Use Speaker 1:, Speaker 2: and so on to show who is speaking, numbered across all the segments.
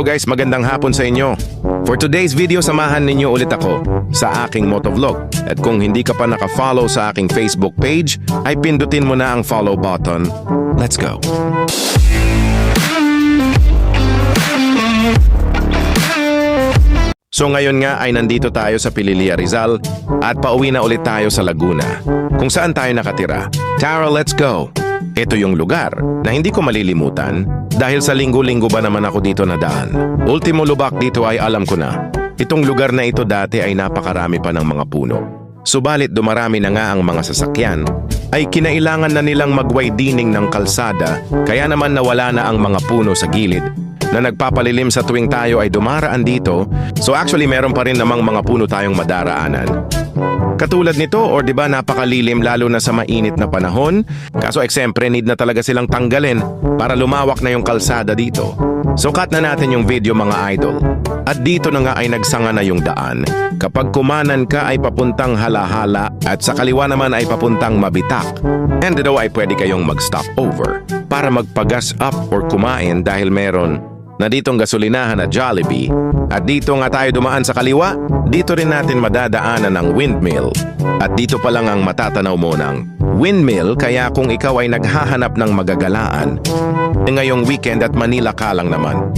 Speaker 1: Guys, magandang hapon sa inyo. For today's video, samahan ninyo ulit ako sa aking motovlog. At kung hindi ka pa naka-follow sa aking Facebook page, ay pindutin mo na ang follow button. Let's go! So ngayon nga ay nandito tayo sa Pililia Rizal at pauwi na ulit tayo sa Laguna. Kung saan tayo nakatira. Tara, let's go! Ito yung lugar na hindi ko malilimutan dahil sa linggo-linggo ba naman ako dito nadaan. Ultimo lubak dito ay alam ko na. Itong lugar na ito dati ay napakarami pa ng mga puno. Subalit dumarami na nga ang mga sasakyan, ay kinailangan na nilang mag-widening ng kalsada kaya naman nawala na ang mga puno sa gilid na nagpapalilim sa tuwing tayo ay dumaraan dito. So actually meron pa rin namang mga puno tayong madaraanan. Katulad nito or 'di ba napakalilim lalo na sa mainit na panahon. Kaso eksempre need na talaga silang tanggalin para lumawak na yung kalsada dito. Cut na natin yung video mga idol. At dito na nga ay nagsanga na yung daan. Kapag kumanan ka ay papuntang halahala at sa kaliwa naman ay papuntang mabitak. And daw ay pwede kayong mag-stop over para magpagas up or kumain dahil meron na ditong gasolinahan na Jollibee at dito nga tayo dumaan sa kaliwa, dito rin natin madadaanan ang windmill. At dito pa lang ang matatanaw mo ng windmill kaya kung ikaw ay naghahanap ng magagalaan, eh ngayong weekend at Manila ka lang naman.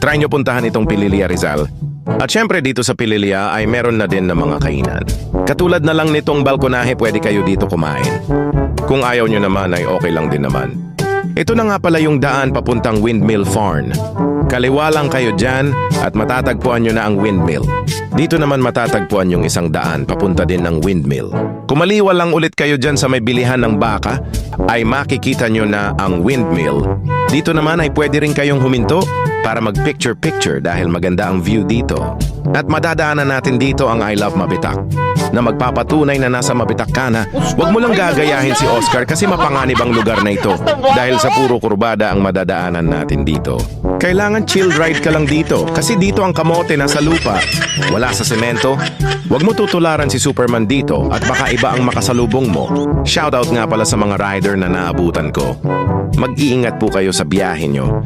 Speaker 1: Try nyo puntahan itong Pililia Rizal. At syempre dito sa Pililia ay meron na din ng mga kainan. Katulad na lang nitong balkonahe pwede kayo dito kumain. Kung ayaw nyo naman ay okay lang din naman. Ito na nga pala yung daan papuntang Windmill Farm. Kaliwa lang kayo dyan at matatagpuan nyo na ang windmill. Dito naman matatagpuan yung isang daan papunta din ng windmill. Kumaliwa lang ulit kayo dyan sa may bilihan ng baka, ay makikita nyo na ang windmill. Dito naman ay pwede rin kayong huminto para mag-picture-picture dahil maganda ang view dito. At madadaanan natin dito ang I Love Mabitak na magpapatunay na nasa Mabitak ka na. Huwag mo lang gagayahin si Oscar kasi mapanganib ang lugar na ito dahil sa puro kurbada ang madadaanan natin dito. Kailangan chill ride ka lang dito kasi dito ang kamote nasa lupa. Wala sa semento. Huwag mo tutularan si Superman dito at baka iba ang makasalubong mo. Shoutout nga pala sa mga rider na naabutan ko. Mag-iingat po kayo sa biyahe nyo.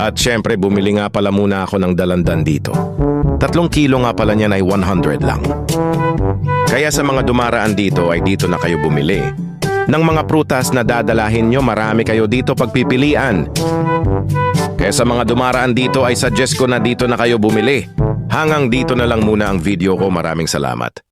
Speaker 1: At syempre, bumili nga pala muna ako ng dalandan dito. Tatlong kilo nga pala niyan ay 100 lang. Kaya sa mga dumaraan dito ay dito na kayo bumili. Ng mga prutas na dadalahin nyo, marami kayo dito pagpipilian. Kaya sa mga dumaraan dito ay suggest ko na dito na kayo bumili. Hangang dito na lang muna ang video ko. Maraming salamat.